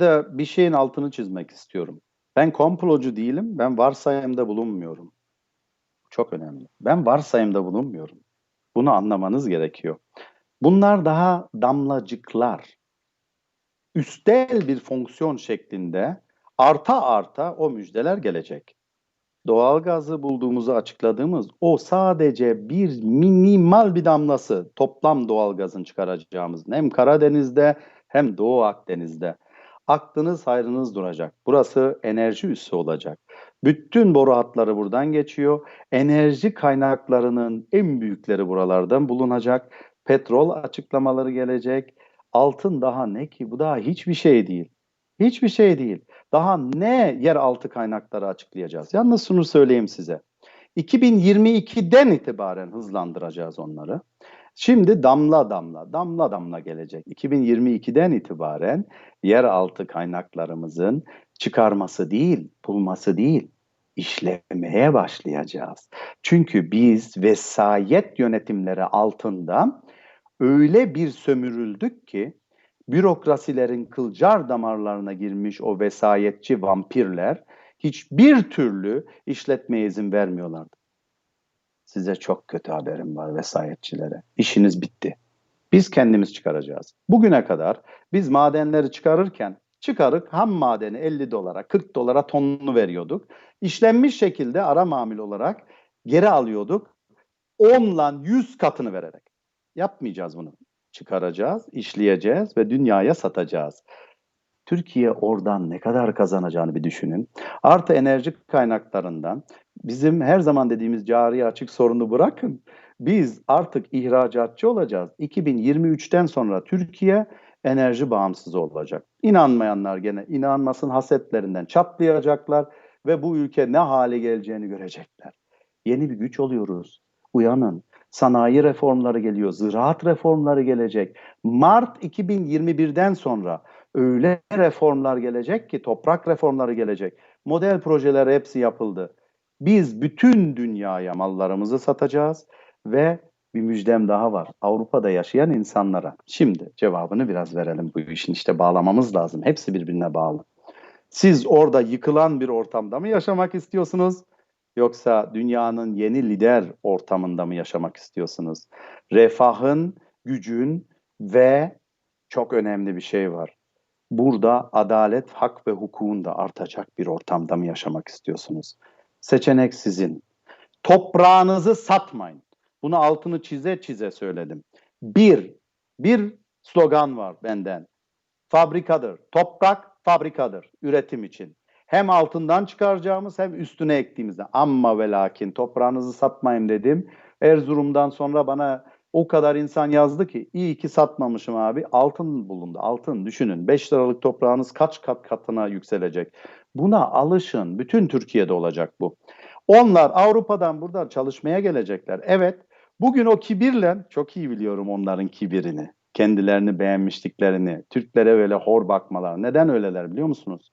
de bir şeyin altını çizmek istiyorum. Ben komplocu değilim, ben varsayımda bulunmuyorum. Çok önemli. Ben varsayımda bulunmuyorum. Bunu anlamanız gerekiyor. Bunlar daha damlacıklar. Üstel bir fonksiyon şeklinde arta arta o müjdeler gelecek. Doğalgazı bulduğumuzu açıkladığımız o sadece bir minimal bir damlası toplam doğalgazın çıkaracağımız hem Karadeniz'de hem Doğu Akdeniz'de. Aklınız hayrınız duracak. Burası enerji üssü olacak. Bütün boru hatları buradan geçiyor. Enerji kaynaklarının en büyükleri buralardan bulunacak. Petrol açıklamaları gelecek. Altın daha ne ki? Bu daha hiçbir şey değil. Hiçbir şey değil. Daha ne yeraltı kaynakları açıklayacağız? Yalnız şunu söyleyeyim size. 2022'den itibaren hızlandıracağız onları. Şimdi damla damla, damla damla gelecek. 2022'den itibaren yeraltı kaynaklarımızın çıkarması değil, bulması değil, işlemeye başlayacağız. Çünkü biz vesayet yönetimleri altında öyle bir sömürüldük ki bürokrasilerin kılcar damarlarına girmiş o vesayetçi vampirler hiçbir türlü işletmeye izin vermiyorlardı. Size çok kötü haberim var vesayetçilere. İşiniz bitti. Biz kendimiz çıkaracağız. Bugüne kadar biz madenleri çıkarırken çıkarıp ham madeni 50 dolara 40 dolara tonunu veriyorduk. İşlenmiş şekilde ara mamül olarak geri alıyorduk. 10 ile 100 katını vererek. Yapmayacağız bunu. Çıkaracağız, işleyeceğiz ve dünyaya satacağız. Türkiye oradan ne kadar kazanacağını bir düşünün. Artı enerji kaynaklarından bizim her zaman dediğimiz cari açık sorunu bırakın. Biz artık ihracatçı olacağız. 2023'ten sonra Türkiye enerji bağımsız olacak. İnanmayanlar gene inanmasın hasetlerinden çatlayacaklar ve bu ülke ne hale geleceğini görecekler. Yeni bir güç oluyoruz. Uyanın. Sanayi reformları geliyor, ziraat reformları gelecek. Mart 2021'den sonra öyle reformlar gelecek ki toprak reformları gelecek. Model projeler hepsi yapıldı. Biz bütün dünyaya mallarımızı satacağız ve bir müjdem daha var. Avrupa'da yaşayan insanlara. Şimdi cevabını biraz verelim bu işin işte bağlamamız lazım. Hepsi birbirine bağlı. Siz orada yıkılan bir ortamda mı yaşamak istiyorsunuz? Yoksa dünyanın yeni lider ortamında mı yaşamak istiyorsunuz? Refahın, gücün ve çok önemli bir şey var. Burada adalet, hak ve hukukun da artacak bir ortamda mı yaşamak istiyorsunuz? Seçenek sizin. Toprağınızı satmayın. Bunu altını çize çize söyledim. Bir, bir slogan var benden. Fabrikadır. Toprak fabrikadır üretim için. Hem altından çıkaracağımız hem üstüne ektiğimizde. Amma ve lakin toprağınızı satmayın dedim. Erzurum'dan sonra bana o kadar insan yazdı ki iyi ki satmamışım abi. Altın bulundu. Altın düşünün. 5 liralık toprağınız kaç kat katına yükselecek. Buna alışın. Bütün Türkiye'de olacak bu. Onlar Avrupa'dan buradan çalışmaya gelecekler. Evet. Bugün o kibirle çok iyi biliyorum onların kibirini. Kendilerini beğenmişliklerini, Türklere öyle hor bakmalar. Neden öyleler biliyor musunuz?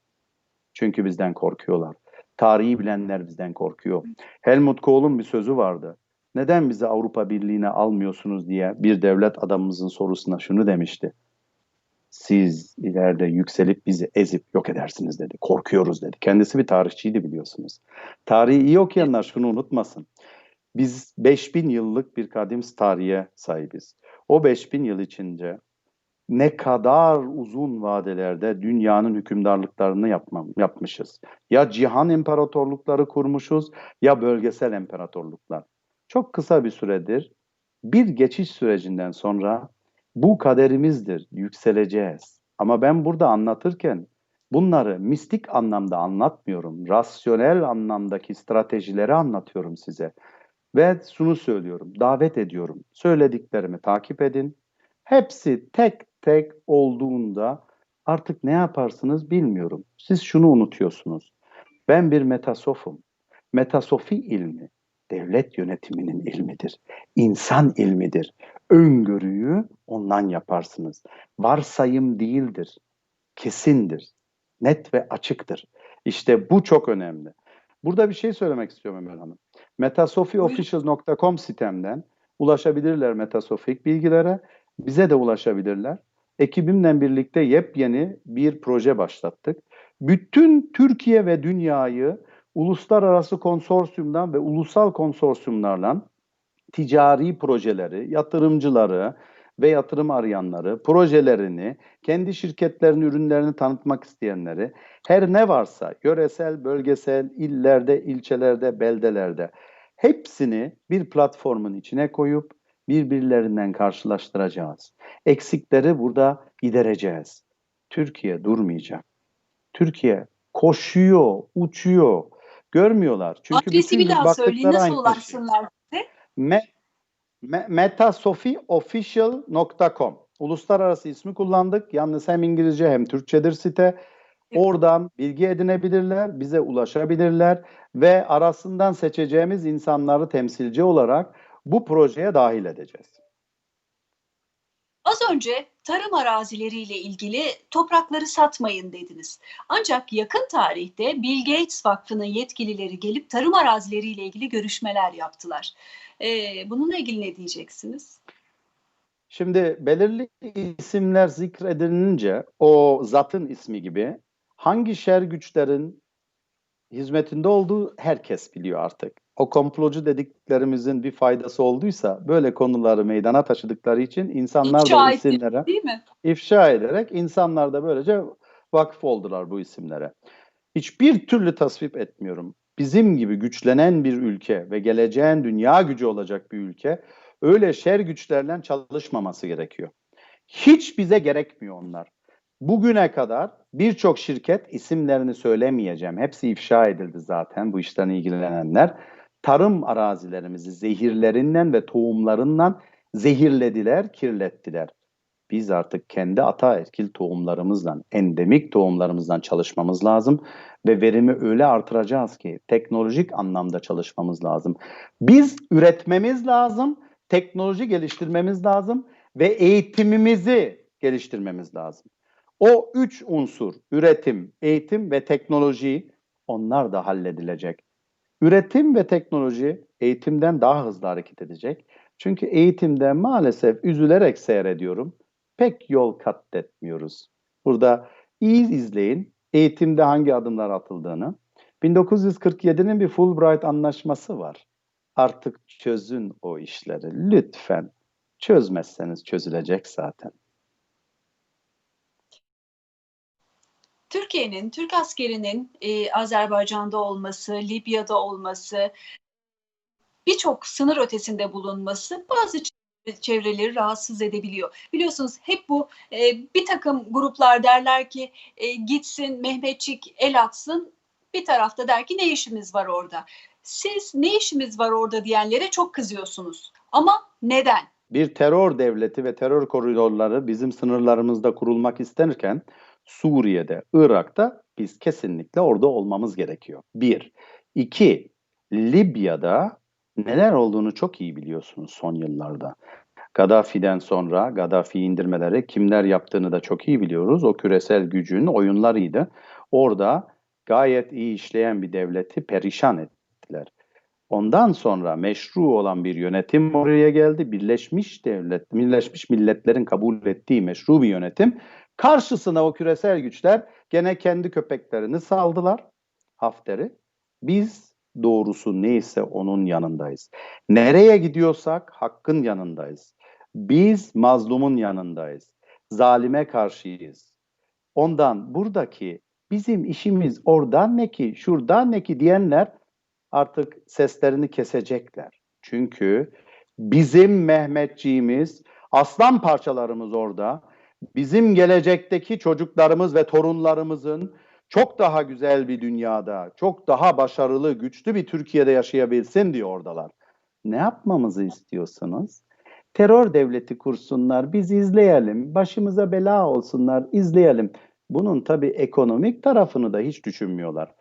Çünkü bizden korkuyorlar. Tarihi bilenler bizden korkuyor. Helmut Kohl'un bir sözü vardı. Neden bizi Avrupa Birliği'ne almıyorsunuz diye bir devlet adamımızın sorusuna şunu demişti. Siz ileride yükselip bizi ezip yok edersiniz dedi. Korkuyoruz dedi. Kendisi bir tarihçiydi biliyorsunuz. Tarihi iyi okuyanlar şunu unutmasın. Biz 5000 yıllık bir kadim tarihe sahibiz. O 5000 yıl içinde ne kadar uzun vadelerde dünyanın hükümdarlıklarını yapmam, yapmışız. Ya cihan imparatorlukları kurmuşuz ya bölgesel imparatorluklar. Çok kısa bir süredir bir geçiş sürecinden sonra bu kaderimizdir, yükseleceğiz. Ama ben burada anlatırken bunları mistik anlamda anlatmıyorum. Rasyonel anlamdaki stratejileri anlatıyorum size. Ve şunu söylüyorum, davet ediyorum. Söylediklerimi takip edin. Hepsi tek tek olduğunda artık ne yaparsınız bilmiyorum. Siz şunu unutuyorsunuz. Ben bir metasofum. Metasofi ilmi devlet yönetiminin ilmidir. İnsan ilmidir. Öngörüyü ondan yaparsınız. Varsayım değildir. Kesindir. Net ve açıktır. İşte bu çok önemli. Burada bir şey söylemek istiyorum Ömer Hanım. Metasofiofficial.com sitemden ulaşabilirler metasofik bilgilere. Bize de ulaşabilirler. Ekibimle birlikte yepyeni bir proje başlattık. Bütün Türkiye ve dünyayı uluslararası konsorsiyumdan ve ulusal konsorsiyumlarla ticari projeleri, yatırımcıları ve yatırım arayanları, projelerini, kendi şirketlerinin ürünlerini tanıtmak isteyenleri, her ne varsa yöresel, bölgesel, illerde, ilçelerde, beldelerde hepsini bir platformun içine koyup birbirlerinden karşılaştıracağız. Eksikleri burada gidereceğiz. Türkiye durmayacak. Türkiye koşuyor, uçuyor. Görmüyorlar. Çünkü Adresi bir daha söyleyin. Nasıl şey. ulaşsınlar size? Me, me, metasofiofficial.com Uluslararası ismi kullandık. Yalnız hem İngilizce hem Türkçedir site. Oradan bilgi edinebilirler, bize ulaşabilirler ve arasından seçeceğimiz insanları temsilci olarak bu projeye dahil edeceğiz. Az önce tarım arazileriyle ilgili toprakları satmayın dediniz. Ancak yakın tarihte Bill Gates Vakfı'nın yetkilileri gelip tarım arazileriyle ilgili görüşmeler yaptılar. Ee, bununla ilgili ne diyeceksiniz? Şimdi belirli isimler zikredilince o zatın ismi gibi hangi şer güçlerin hizmetinde olduğu herkes biliyor artık. O komplocu dediklerimizin bir faydası olduysa böyle konuları meydana taşıdıkları için insanlar İfşa da isimlere Değil mi? ifşa ederek insanlar da böylece vakıf oldular bu isimlere. Hiçbir türlü tasvip etmiyorum. Bizim gibi güçlenen bir ülke ve geleceğin dünya gücü olacak bir ülke öyle şer güçlerle çalışmaması gerekiyor. Hiç bize gerekmiyor onlar. Bugüne kadar birçok şirket isimlerini söylemeyeceğim. Hepsi ifşa edildi zaten bu işten ilgilenenler. Tarım arazilerimizi zehirlerinden ve tohumlarından zehirlediler, kirlettiler. Biz artık kendi ataerkil tohumlarımızla, endemik tohumlarımızdan çalışmamız lazım ve verimi öyle artıracağız ki teknolojik anlamda çalışmamız lazım. Biz üretmemiz lazım, teknoloji geliştirmemiz lazım ve eğitimimizi geliştirmemiz lazım. O üç unsur, üretim, eğitim ve teknoloji onlar da halledilecek. Üretim ve teknoloji eğitimden daha hızlı hareket edecek. Çünkü eğitimde maalesef üzülerek seyrediyorum. Pek yol kat etmiyoruz. Burada iyi izleyin eğitimde hangi adımlar atıldığını. 1947'nin bir Fulbright anlaşması var. Artık çözün o işleri lütfen. Çözmezseniz çözülecek zaten. Türkiye'nin, Türk askerinin e, Azerbaycan'da olması, Libya'da olması, birçok sınır ötesinde bulunması bazı çevreleri rahatsız edebiliyor. Biliyorsunuz hep bu e, bir takım gruplar derler ki e, gitsin Mehmetçik el atsın, bir tarafta der ki ne işimiz var orada. Siz ne işimiz var orada diyenlere çok kızıyorsunuz. Ama neden? Bir terör devleti ve terör koridorları bizim sınırlarımızda kurulmak istenirken Suriye'de, Irak'ta biz kesinlikle orada olmamız gerekiyor. Bir. İki, Libya'da neler olduğunu çok iyi biliyorsunuz son yıllarda. Gaddafi'den sonra Gaddafi indirmeleri kimler yaptığını da çok iyi biliyoruz. O küresel gücün oyunlarıydı. Orada gayet iyi işleyen bir devleti perişan ettiler. Ondan sonra meşru olan bir yönetim oraya geldi. Birleşmiş Devlet, Birleşmiş Milletler'in kabul ettiği meşru bir yönetim Karşısına o küresel güçler gene kendi köpeklerini saldılar Hafter'i. Biz doğrusu neyse onun yanındayız. Nereye gidiyorsak hakkın yanındayız. Biz mazlumun yanındayız. Zalime karşıyız. Ondan buradaki bizim işimiz oradan ne ki, şuradan ne ki diyenler artık seslerini kesecekler. Çünkü bizim Mehmetçiğimiz, aslan parçalarımız orada bizim gelecekteki çocuklarımız ve torunlarımızın çok daha güzel bir dünyada, çok daha başarılı, güçlü bir Türkiye'de yaşayabilsin diyor oradalar. Ne yapmamızı istiyorsunuz? Terör devleti kursunlar, biz izleyelim, başımıza bela olsunlar, izleyelim. Bunun tabii ekonomik tarafını da hiç düşünmüyorlar.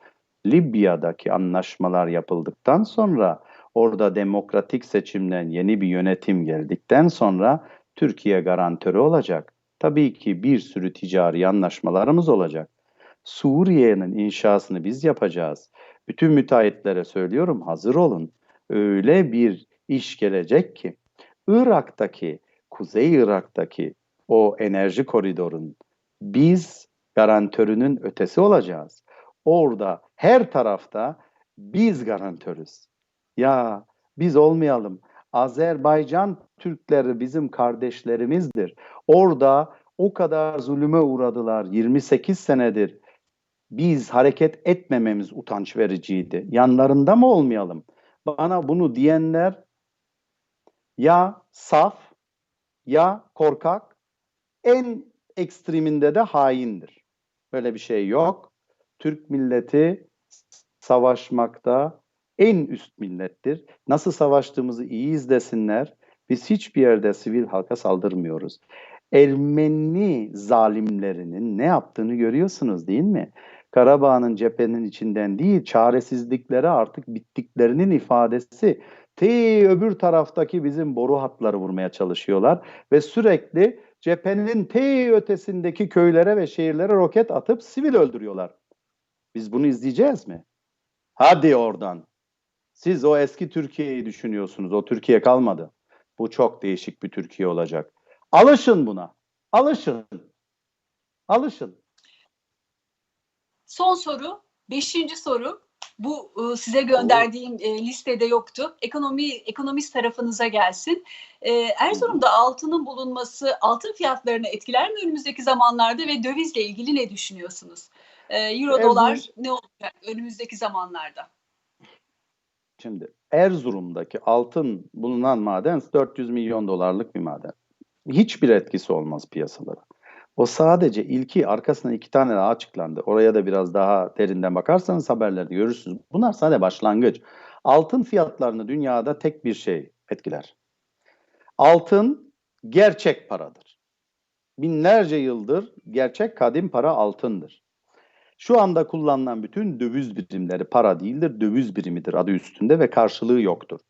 Libya'daki anlaşmalar yapıldıktan sonra orada demokratik seçimden yeni bir yönetim geldikten sonra Türkiye garantörü olacak. Tabii ki bir sürü ticari anlaşmalarımız olacak. Suriye'nin inşasını biz yapacağız. Bütün müteahhitlere söylüyorum hazır olun. Öyle bir iş gelecek ki Irak'taki, Kuzey Irak'taki o enerji koridorun biz garantörünün ötesi olacağız. Orada her tarafta biz garantörüz. Ya biz olmayalım. Azerbaycan Türkleri bizim kardeşlerimizdir. Orada o kadar zulüme uğradılar 28 senedir. Biz hareket etmememiz utanç vericiydi. Yanlarında mı olmayalım? Bana bunu diyenler ya saf ya korkak en ekstreminde de haindir. Böyle bir şey yok. Türk milleti savaşmakta en üst millettir. Nasıl savaştığımızı iyi izlesinler. Biz hiçbir yerde sivil halka saldırmıyoruz. Ermeni zalimlerinin ne yaptığını görüyorsunuz değil mi? Karabağ'ın cephenin içinden değil, çaresizlikleri artık bittiklerinin ifadesi. T öbür taraftaki bizim boru hatları vurmaya çalışıyorlar ve sürekli cephenin T ötesindeki köylere ve şehirlere roket atıp sivil öldürüyorlar. Biz bunu izleyeceğiz mi? Hadi oradan. Siz o eski Türkiye'yi düşünüyorsunuz. O Türkiye kalmadı. Bu çok değişik bir Türkiye olacak. Alışın buna. Alışın. Alışın. Son soru, beşinci soru. Bu e, size gönderdiğim e, listede yoktu. Ekonomi ekonomist tarafınıza gelsin. E, Erzurum'da altının bulunması altın fiyatlarını etkiler mi önümüzdeki zamanlarda ve dövizle ilgili ne düşünüyorsunuz? Euro Erzurum- dolar ne olacak önümüzdeki zamanlarda? Şimdi Erzurum'daki altın bulunan maden 400 milyon dolarlık bir maden. Hiçbir etkisi olmaz piyasalara. O sadece ilki arkasından iki tane daha açıklandı. Oraya da biraz daha derinden bakarsanız haberlerde görürsünüz. Bunlar sadece başlangıç. Altın fiyatlarını dünyada tek bir şey etkiler. Altın gerçek paradır. Binlerce yıldır gerçek kadim para altındır. Şu anda kullanılan bütün döviz birimleri para değildir, döviz birimidir adı üstünde ve karşılığı yoktur.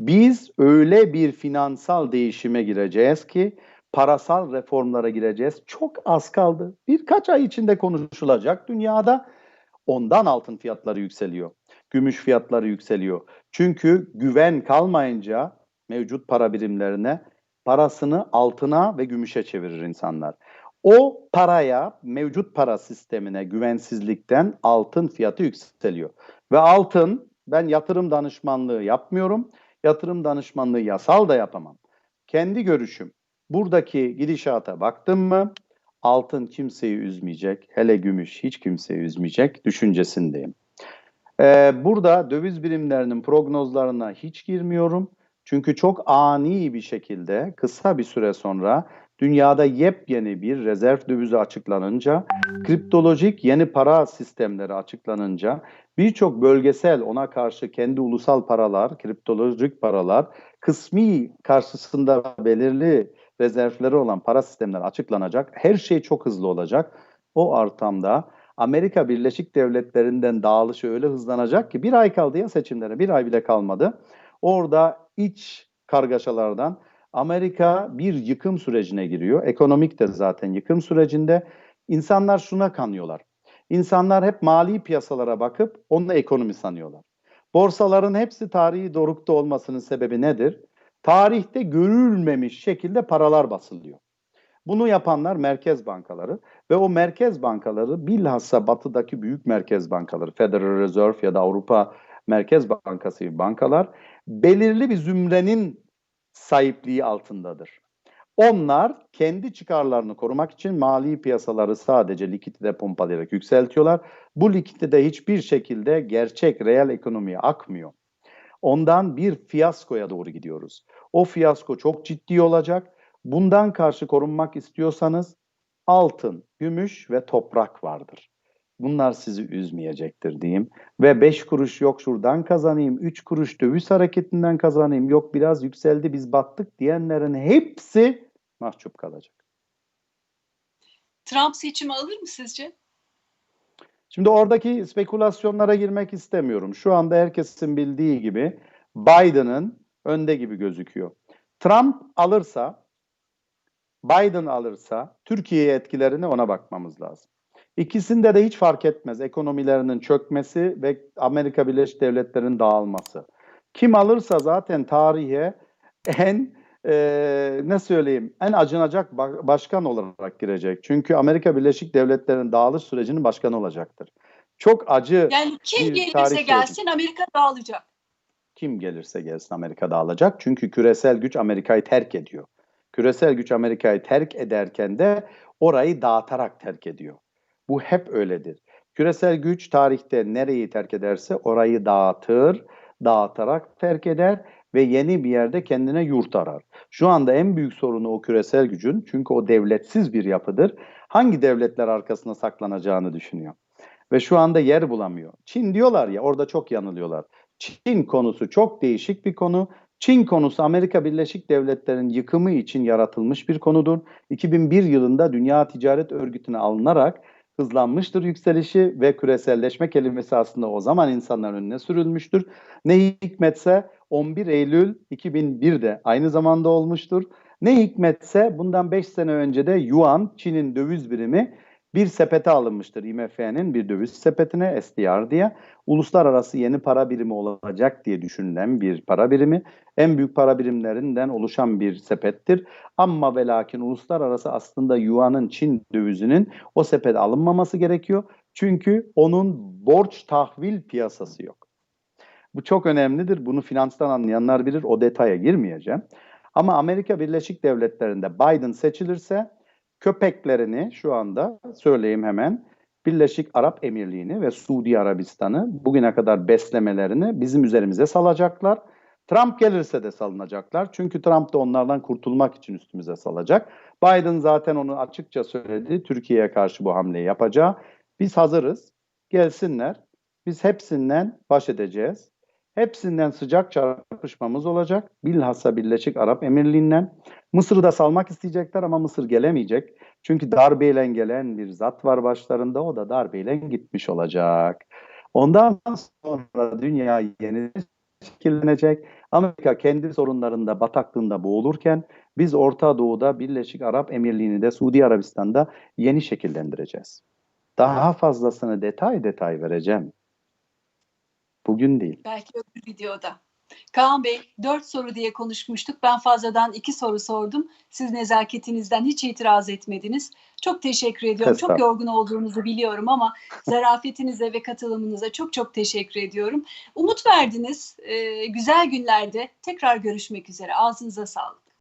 Biz öyle bir finansal değişime gireceğiz ki parasal reformlara gireceğiz. Çok az kaldı. Birkaç ay içinde konuşulacak dünyada. Ondan altın fiyatları yükseliyor. Gümüş fiyatları yükseliyor. Çünkü güven kalmayınca mevcut para birimlerine parasını altına ve gümüşe çevirir insanlar. O paraya, mevcut para sistemine güvensizlikten altın fiyatı yükseliyor. Ve altın, ben yatırım danışmanlığı yapmıyorum. Yatırım danışmanlığı yasal da yapamam. Kendi görüşüm, buradaki gidişata baktım mı altın kimseyi üzmeyecek, hele gümüş hiç kimseyi üzmeyecek düşüncesindeyim. Ee, burada döviz birimlerinin prognozlarına hiç girmiyorum. Çünkü çok ani bir şekilde kısa bir süre sonra dünyada yepyeni bir rezerv dövizi açıklanınca, kriptolojik yeni para sistemleri açıklanınca birçok bölgesel ona karşı kendi ulusal paralar, kriptolojik paralar, kısmi karşısında belirli rezervleri olan para sistemleri açıklanacak. Her şey çok hızlı olacak. O ortamda Amerika Birleşik Devletleri'nden dağılışı öyle hızlanacak ki bir ay kaldı ya seçimlere, bir ay bile kalmadı. Orada iç kargaşalardan Amerika bir yıkım sürecine giriyor. Ekonomik de zaten yıkım sürecinde. İnsanlar şuna kanıyorlar. İnsanlar hep mali piyasalara bakıp onu ekonomi sanıyorlar. Borsaların hepsi tarihi dorukta olmasının sebebi nedir? Tarihte görülmemiş şekilde paralar basılıyor. Bunu yapanlar merkez bankaları ve o merkez bankaları bilhassa batıdaki büyük merkez bankaları, Federal Reserve ya da Avrupa Merkez Bankası bankalar belirli bir zümrenin sahipliği altındadır. Onlar kendi çıkarlarını korumak için mali piyasaları sadece likidite pompalayarak yükseltiyorlar. Bu likidite hiçbir şekilde gerçek reel ekonomiye akmıyor. Ondan bir fiyaskoya doğru gidiyoruz. O fiyasko çok ciddi olacak. Bundan karşı korunmak istiyorsanız altın, gümüş ve toprak vardır. Bunlar sizi üzmeyecektir diyeyim. Ve 5 kuruş yok şuradan kazanayım, 3 kuruş döviz hareketinden kazanayım, yok biraz yükseldi biz battık diyenlerin hepsi mahcup kalacak. Trump seçimi alır mı sizce? Şimdi oradaki spekülasyonlara girmek istemiyorum. Şu anda herkesin bildiği gibi Biden'ın önde gibi gözüküyor. Trump alırsa, Biden alırsa Türkiye'ye etkilerini ona bakmamız lazım. İkisinde de hiç fark etmez ekonomilerinin çökmesi ve Amerika Birleşik Devletleri'nin dağılması. Kim alırsa zaten tarihe en e, ne söyleyeyim en acınacak ba- başkan olarak girecek. Çünkü Amerika Birleşik Devletleri'nin dağılış sürecinin başkanı olacaktır. Çok acı Yani kim gelirse gelsin Amerika dağılacak. kim gelirse gelsin Amerika dağılacak. Çünkü küresel güç Amerika'yı terk ediyor. Küresel güç Amerika'yı terk ederken de orayı dağıtarak terk ediyor. Bu hep öyledir. Küresel güç tarihte nereyi terk ederse orayı dağıtır, dağıtarak terk eder ve yeni bir yerde kendine yurt arar. Şu anda en büyük sorunu o küresel gücün çünkü o devletsiz bir yapıdır. Hangi devletler arkasına saklanacağını düşünüyor. Ve şu anda yer bulamıyor. Çin diyorlar ya orada çok yanılıyorlar. Çin konusu çok değişik bir konu. Çin konusu Amerika Birleşik Devletleri'nin yıkımı için yaratılmış bir konudur. 2001 yılında Dünya Ticaret Örgütü'ne alınarak hızlanmıştır yükselişi ve küreselleşme kelimesi aslında o zaman insanların önüne sürülmüştür. Ne hikmetse 11 Eylül 2001'de aynı zamanda olmuştur. Ne hikmetse bundan 5 sene önce de Yuan, Çin'in döviz birimi bir sepete alınmıştır. IMF'nin bir döviz sepetine SDR diye. Uluslararası yeni para birimi olacak diye düşünülen bir para birimi. En büyük para birimlerinden oluşan bir sepettir. Ama ve lakin uluslararası aslında Yuan'ın Çin dövizinin o sepete alınmaması gerekiyor. Çünkü onun borç tahvil piyasası yok. Bu çok önemlidir. Bunu finanstan anlayanlar bilir. O detaya girmeyeceğim. Ama Amerika Birleşik Devletleri'nde Biden seçilirse köpeklerini şu anda söyleyeyim hemen Birleşik Arap Emirliği'ni ve Suudi Arabistan'ı bugüne kadar beslemelerini bizim üzerimize salacaklar. Trump gelirse de salınacaklar. Çünkü Trump da onlardan kurtulmak için üstümüze salacak. Biden zaten onu açıkça söyledi. Türkiye'ye karşı bu hamleyi yapacağı. Biz hazırız. Gelsinler. Biz hepsinden baş edeceğiz. Hepsinden sıcak çarpışmamız olacak. Bilhassa Birleşik Arap Emirliği'nden. Mısır'ı da salmak isteyecekler ama Mısır gelemeyecek. Çünkü darbeyle gelen bir zat var başlarında. O da darbeyle gitmiş olacak. Ondan sonra dünya yeni şekillenecek. Amerika kendi sorunlarında bataklığında boğulurken biz Orta Doğu'da Birleşik Arap Emirliği'ni de Suudi Arabistan'da yeni şekillendireceğiz. Daha fazlasını detay detay vereceğim. Bugün değil. Belki öbür videoda. Kaan Bey, dört soru diye konuşmuştuk. Ben fazladan iki soru sordum. Siz nezaketinizden hiç itiraz etmediniz. Çok teşekkür ediyorum. Çok yorgun olduğunuzu biliyorum ama zarafetinize ve katılımınıza çok çok teşekkür ediyorum. Umut verdiniz. Ee, güzel günlerde tekrar görüşmek üzere. Ağzınıza sağlık.